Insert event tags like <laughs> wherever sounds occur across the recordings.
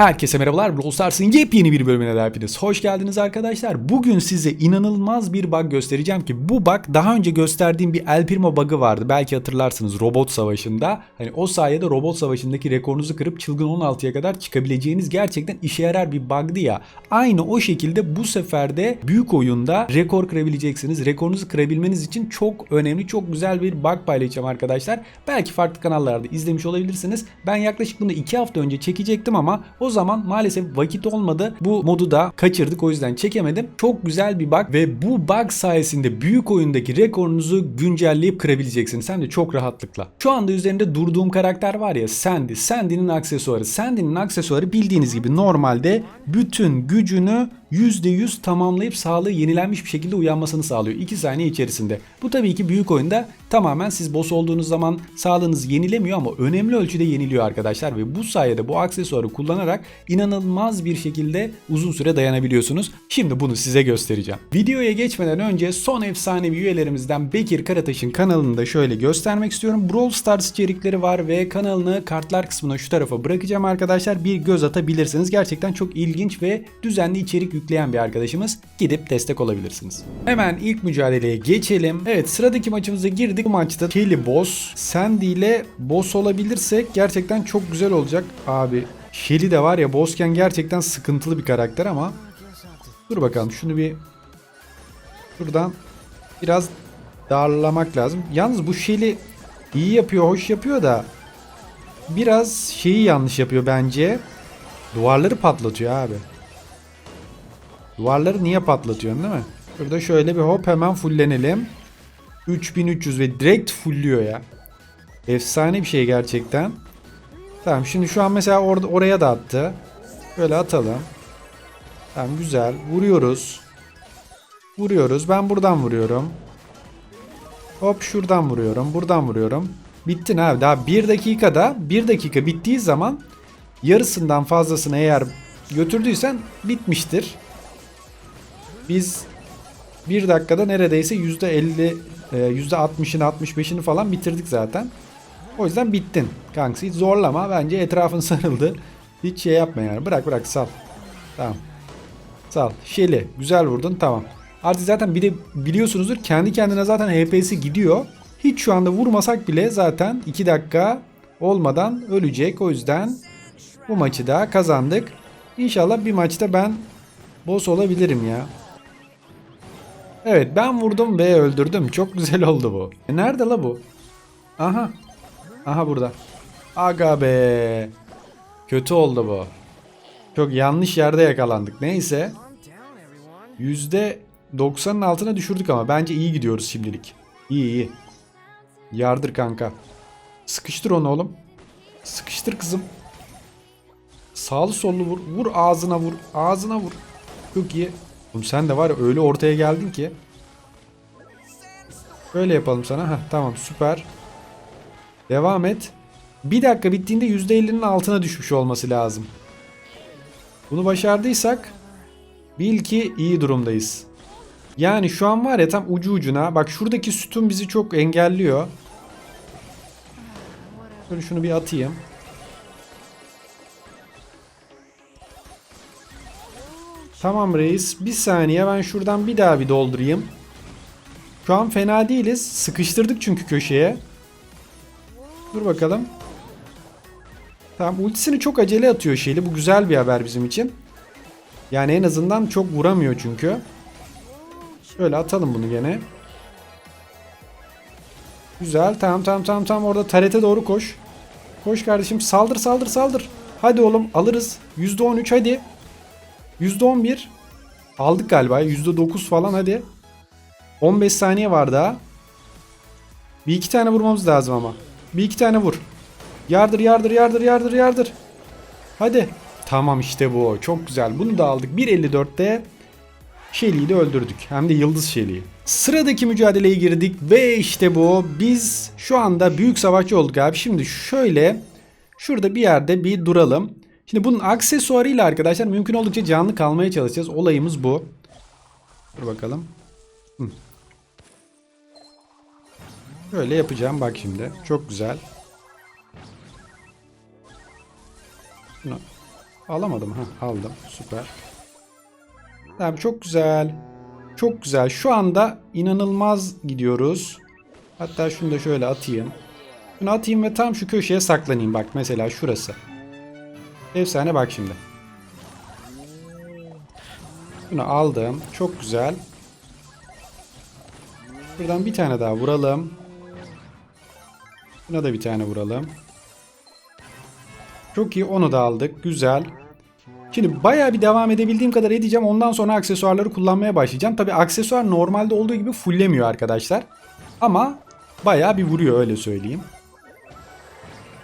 Herkese merhabalar. Brawl Stars'ın yepyeni bir bölümüne de hepiniz hoş geldiniz arkadaşlar. Bugün size inanılmaz bir bug göstereceğim ki bu bug daha önce gösterdiğim bir El Primo bug'ı vardı. Belki hatırlarsınız robot savaşında. Hani o sayede robot savaşındaki rekorunuzu kırıp çılgın 16'ya kadar çıkabileceğiniz gerçekten işe yarar bir bug'dı ya. Aynı o şekilde bu sefer de büyük oyunda rekor kırabileceksiniz. Rekorunuzu kırabilmeniz için çok önemli, çok güzel bir bug paylaşacağım arkadaşlar. Belki farklı kanallarda izlemiş olabilirsiniz. Ben yaklaşık bunu 2 hafta önce çekecektim ama o zaman maalesef vakit olmadı. Bu modu da kaçırdık o yüzden çekemedim. Çok güzel bir bug ve bu bug sayesinde büyük oyundaki rekorunuzu güncelleyip kırabileceksiniz. Hem de çok rahatlıkla. Şu anda üzerinde durduğum karakter var ya Sandy. Sandy'nin aksesuarı. Sandy'nin aksesuarı bildiğiniz gibi normalde bütün gücünü %100 tamamlayıp sağlığı yenilenmiş bir şekilde uyanmasını sağlıyor 2 saniye içerisinde. Bu tabii ki büyük oyunda tamamen siz boss olduğunuz zaman sağlığınız yenilemiyor ama önemli ölçüde yeniliyor arkadaşlar ve bu sayede bu aksesuarı kullanarak inanılmaz bir şekilde uzun süre dayanabiliyorsunuz. Şimdi bunu size göstereceğim. Videoya geçmeden önce son efsanevi üyelerimizden Bekir Karataş'ın kanalını da şöyle göstermek istiyorum. Brawl Stars içerikleri var ve kanalını kartlar kısmına şu tarafa bırakacağım arkadaşlar. Bir göz atabilirsiniz. Gerçekten çok ilginç ve düzenli içerik yükleyen bir arkadaşımız. Gidip destek olabilirsiniz. Hemen ilk mücadeleye geçelim. Evet sıradaki maçımıza girdik. Bu maçta Kelly Boss, Sandy ile boss olabilirsek gerçekten çok güzel olacak. Abi Shelly de var ya bossken gerçekten sıkıntılı bir karakter ama dur bakalım şunu bir şuradan biraz darlamak lazım. Yalnız bu Shelly iyi yapıyor, hoş yapıyor da biraz şeyi yanlış yapıyor bence. Duvarları patlatıyor abi. Duvarları niye patlatıyorsun değil mi? Burada şöyle bir hop hemen fullenelim. 3300 ve direkt fulluyor ya. Efsane bir şey gerçekten. Tamam şimdi şu an mesela orada oraya da attı. Böyle atalım. Tamam güzel. Vuruyoruz. Vuruyoruz. Ben buradan vuruyorum. Hop şuradan vuruyorum. Buradan vuruyorum. Bittin abi. Daha bir dakikada bir dakika bittiği zaman yarısından fazlasını eğer götürdüysen bitmiştir. Biz bir dakikada neredeyse %50 e, %60'ını 65'ini falan bitirdik zaten. O yüzden bittin. Kanks zorlama. Bence etrafın <laughs> sarıldı. Hiç şey yapma yani. Bırak bırak sal. Tamam. Sal. Şeli. Güzel vurdun. Tamam. Artık zaten bir de biliyorsunuzdur kendi kendine zaten HP'si gidiyor. Hiç şu anda vurmasak bile zaten 2 dakika olmadan ölecek. O yüzden bu maçı da kazandık. İnşallah bir maçta ben boss olabilirim ya. Evet ben vurdum ve öldürdüm. Çok güzel <laughs> oldu bu. E nerede la bu? Aha. Aha burada. Aga be. Kötü oldu bu. Çok yanlış yerde yakalandık. Neyse. %90'ın altına düşürdük ama bence iyi gidiyoruz şimdilik. İyi iyi. Yardır kanka. Sıkıştır onu oğlum. Sıkıştır kızım. Sağlı sollu vur. Vur ağzına vur. Ağzına vur. Çok iyi. Oğlum sen de var ya öyle ortaya geldin ki. Böyle yapalım sana. Heh, tamam süper. Devam et. Bir dakika bittiğinde %50'nin altına düşmüş olması lazım. Bunu başardıysak bil ki iyi durumdayız. Yani şu an var ya tam ucu ucuna. Bak şuradaki sütun bizi çok engelliyor. Şöyle şunu bir atayım. Tamam reis. Bir saniye ben şuradan bir daha bir doldurayım. Şu an fena değiliz. Sıkıştırdık çünkü köşeye. Dur bakalım. Tamam ultisini çok acele atıyor şeyli. Bu güzel bir haber bizim için. Yani en azından çok vuramıyor çünkü. Şöyle atalım bunu gene. Güzel. Tamam tamam tamam tamam orada tarete doğru koş. Koş kardeşim. Saldır saldır saldır. Hadi oğlum alırız. %13 hadi. %11. Aldık galiba. %9 falan hadi. 15 saniye var daha. Bir iki tane vurmamız lazım ama. Bir iki tane vur. Yardır yardır yardır yardır yardır. Hadi. Tamam işte bu. Çok güzel. Bunu da aldık. 1.54'te Shelly'yi de öldürdük. Hem de Yıldız Shelly'yi. Sıradaki mücadeleye girdik ve işte bu. Biz şu anda büyük savaşçı olduk abi. Şimdi şöyle şurada bir yerde bir duralım. Şimdi bunun aksesuarıyla arkadaşlar mümkün oldukça canlı kalmaya çalışacağız. Olayımız bu. Dur bakalım. Hı. Böyle yapacağım bak şimdi. Çok güzel. Şunu alamadım. ha aldım. Süper. Tamam çok güzel. Çok güzel. Şu anda inanılmaz gidiyoruz. Hatta şunu da şöyle atayım. Bunu atayım ve tam şu köşeye saklanayım. Bak mesela şurası. Efsane bak şimdi. Bunu aldım. Çok güzel. Buradan bir tane daha vuralım. Buna da bir tane vuralım. Çok iyi onu da aldık. Güzel. Şimdi bayağı bir devam edebildiğim kadar edeceğim. Ondan sonra aksesuarları kullanmaya başlayacağım. Tabi aksesuar normalde olduğu gibi fulllemiyor arkadaşlar. Ama bayağı bir vuruyor öyle söyleyeyim.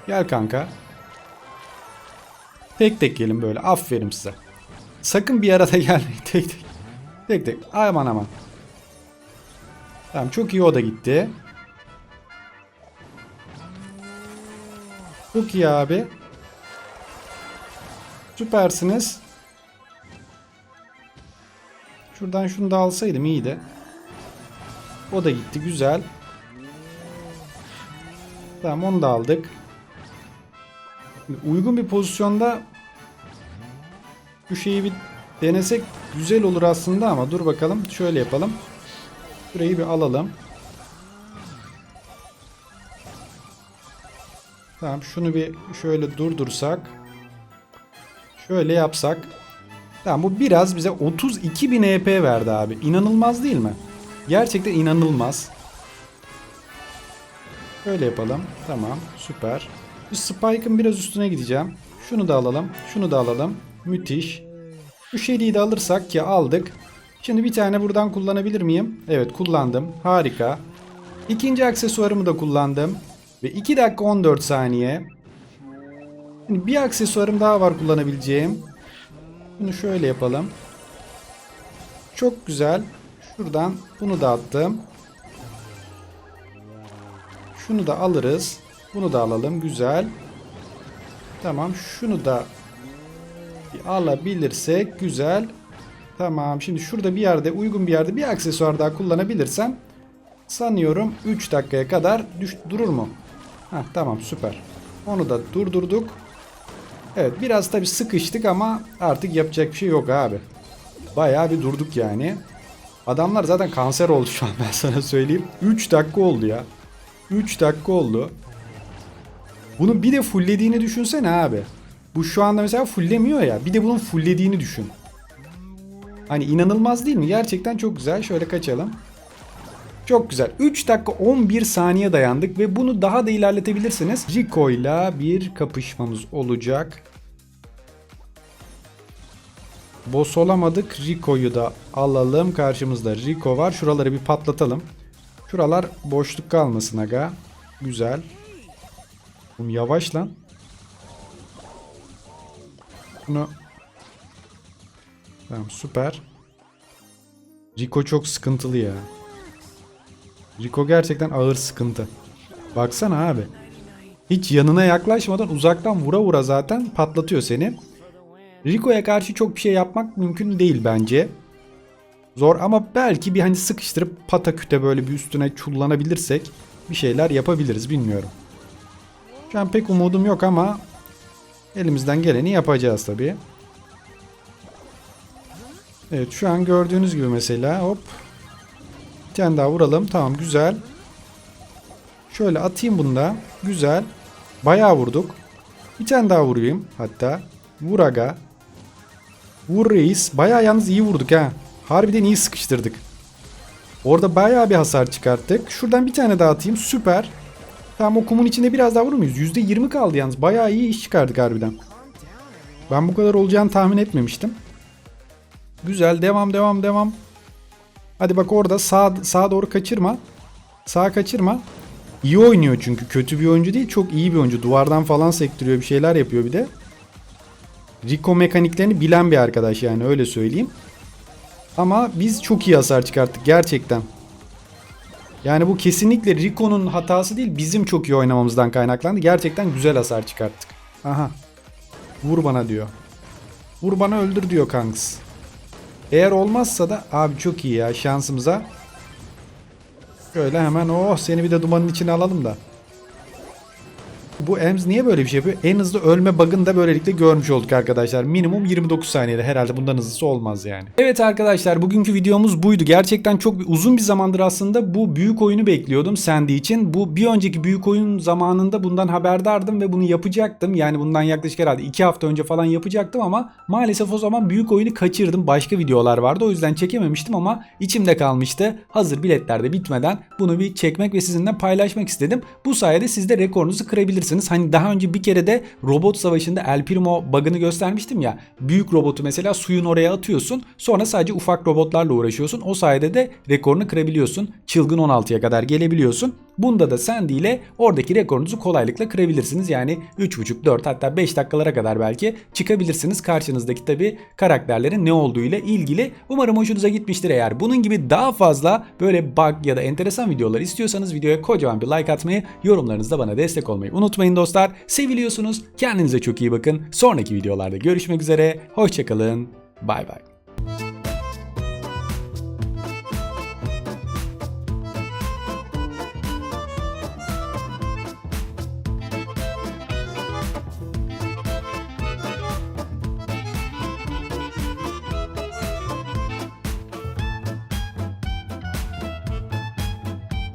Gel kanka. Tek tek gelin böyle. Aferin size. Sakın bir arada <laughs> gelmeyin. Tek tek. Tek tek. Aman aman. Tamam çok iyi o da gitti. Çok iyi abi. Süpersiniz. Şuradan şunu da alsaydım iyiydi. O da gitti güzel. Tamam onu da aldık. Uygun bir pozisyonda bu şeyi bir denesek güzel olur aslında ama dur bakalım şöyle yapalım. Şurayı bir alalım. Tamam şunu bir şöyle durdursak. Şöyle yapsak. Tamam bu biraz bize 32 bin EP verdi abi. İnanılmaz değil mi? Gerçekten inanılmaz. Şöyle yapalım. Tamam süper. Bu Spike'ın biraz üstüne gideceğim. Şunu da alalım. Şunu da alalım. Müthiş. Bu şeriyi de alırsak ki aldık. Şimdi bir tane buradan kullanabilir miyim? Evet kullandım. Harika. İkinci aksesuarımı da kullandım. Ve 2 dakika 14 saniye. Şimdi bir aksesuarım daha var kullanabileceğim. Bunu şöyle yapalım. Çok güzel. Şuradan bunu da attım. Şunu da alırız. Bunu da alalım. Güzel. Tamam. Şunu da alabilirsek güzel. Tamam. Şimdi şurada bir yerde uygun bir yerde bir aksesuar daha kullanabilirsem sanıyorum 3 dakikaya kadar düş durur mu? Heh, tamam süper. Onu da durdurduk. Evet biraz tabi sıkıştık ama artık yapacak bir şey yok abi. Bayağı bir durduk yani. Adamlar zaten kanser oldu şu an ben sana söyleyeyim. 3 dakika oldu ya. 3 dakika oldu. Bunu bir de fulllediğini düşünsene abi. Bu şu anda mesela fulllemiyor ya. Bir de bunun fulllediğini düşün. Hani inanılmaz değil mi? Gerçekten çok güzel. Şöyle kaçalım. Çok güzel. 3 dakika 11 saniye dayandık ve bunu daha da ilerletebilirsiniz. Rico ile bir kapışmamız olacak. Boss olamadık. Rico'yu da alalım. Karşımızda Rico var. Şuraları bir patlatalım. Şuralar boşluk kalmasın aga. Güzel. Oğlum yavaş lan. Bunu Tamam süper. Rico çok sıkıntılı ya. Rico gerçekten ağır sıkıntı. Baksana abi. Hiç yanına yaklaşmadan uzaktan vura vura zaten patlatıyor seni. Rico'ya karşı çok bir şey yapmak mümkün değil bence. Zor ama belki bir hani sıkıştırıp pataküte böyle bir üstüne çullanabilirsek bir şeyler yapabiliriz bilmiyorum. Şu an pek umudum yok ama elimizden geleni yapacağız tabii. Evet şu an gördüğünüz gibi mesela hop tane daha vuralım. Tamam güzel. Şöyle atayım bunda. Güzel. Bayağı vurduk. Bir tane daha vurayım hatta. Vur aga. Vur reis. Bayağı yalnız iyi vurduk ha. Harbiden iyi sıkıştırdık. Orada bayağı bir hasar çıkarttık. Şuradan bir tane daha atayım. Süper. Tamam o kumun içinde biraz daha vurur muyuz? %20 kaldı yalnız. Bayağı iyi iş çıkardık harbiden. Ben bu kadar olacağını tahmin etmemiştim. Güzel. Devam devam devam. Hadi bak orada sağ, sağa doğru kaçırma. Sağa kaçırma. İyi oynuyor çünkü. Kötü bir oyuncu değil. Çok iyi bir oyuncu. Duvardan falan sektiriyor. Bir şeyler yapıyor bir de. Rico mekaniklerini bilen bir arkadaş yani öyle söyleyeyim. Ama biz çok iyi hasar çıkarttık gerçekten. Yani bu kesinlikle Rico'nun hatası değil bizim çok iyi oynamamızdan kaynaklandı. Gerçekten güzel hasar çıkarttık. Aha. Vur bana diyor. Vur bana öldür diyor kanks. Eğer olmazsa da abi çok iyi ya şansımıza. Şöyle hemen oh seni bir de dumanın içine alalım da. Bu EMS niye böyle bir şey yapıyor? En hızlı ölme bug'ını da böylelikle görmüş olduk arkadaşlar. Minimum 29 saniyede herhalde bundan hızlısı olmaz yani. Evet arkadaşlar bugünkü videomuz buydu. Gerçekten çok uzun bir zamandır aslında bu büyük oyunu bekliyordum Sandy için. Bu bir önceki büyük oyun zamanında bundan haberdardım ve bunu yapacaktım. Yani bundan yaklaşık herhalde 2 hafta önce falan yapacaktım ama maalesef o zaman büyük oyunu kaçırdım. Başka videolar vardı o yüzden çekememiştim ama içimde kalmıştı. Hazır biletler de bitmeden bunu bir çekmek ve sizinle paylaşmak istedim. Bu sayede siz de rekorunuzu kırabilirsiniz. Hani daha önce bir kere de robot savaşında El Primo bug'ını göstermiştim ya. Büyük robotu mesela suyun oraya atıyorsun. Sonra sadece ufak robotlarla uğraşıyorsun. O sayede de rekorunu kırabiliyorsun. Çılgın 16'ya kadar gelebiliyorsun. Bunda da Sandy ile oradaki rekorunuzu kolaylıkla kırabilirsiniz. Yani 3.5, 4 hatta 5 dakikalara kadar belki çıkabilirsiniz. Karşınızdaki tabi karakterlerin ne olduğu ile ilgili. Umarım hoşunuza gitmiştir eğer. Bunun gibi daha fazla böyle bug ya da enteresan videolar istiyorsanız videoya kocaman bir like atmayı, yorumlarınızda bana destek olmayı unutmayın dostlar. Seviliyorsunuz. Kendinize çok iyi bakın. Sonraki videolarda görüşmek üzere. Hoşçakalın. Bay bay.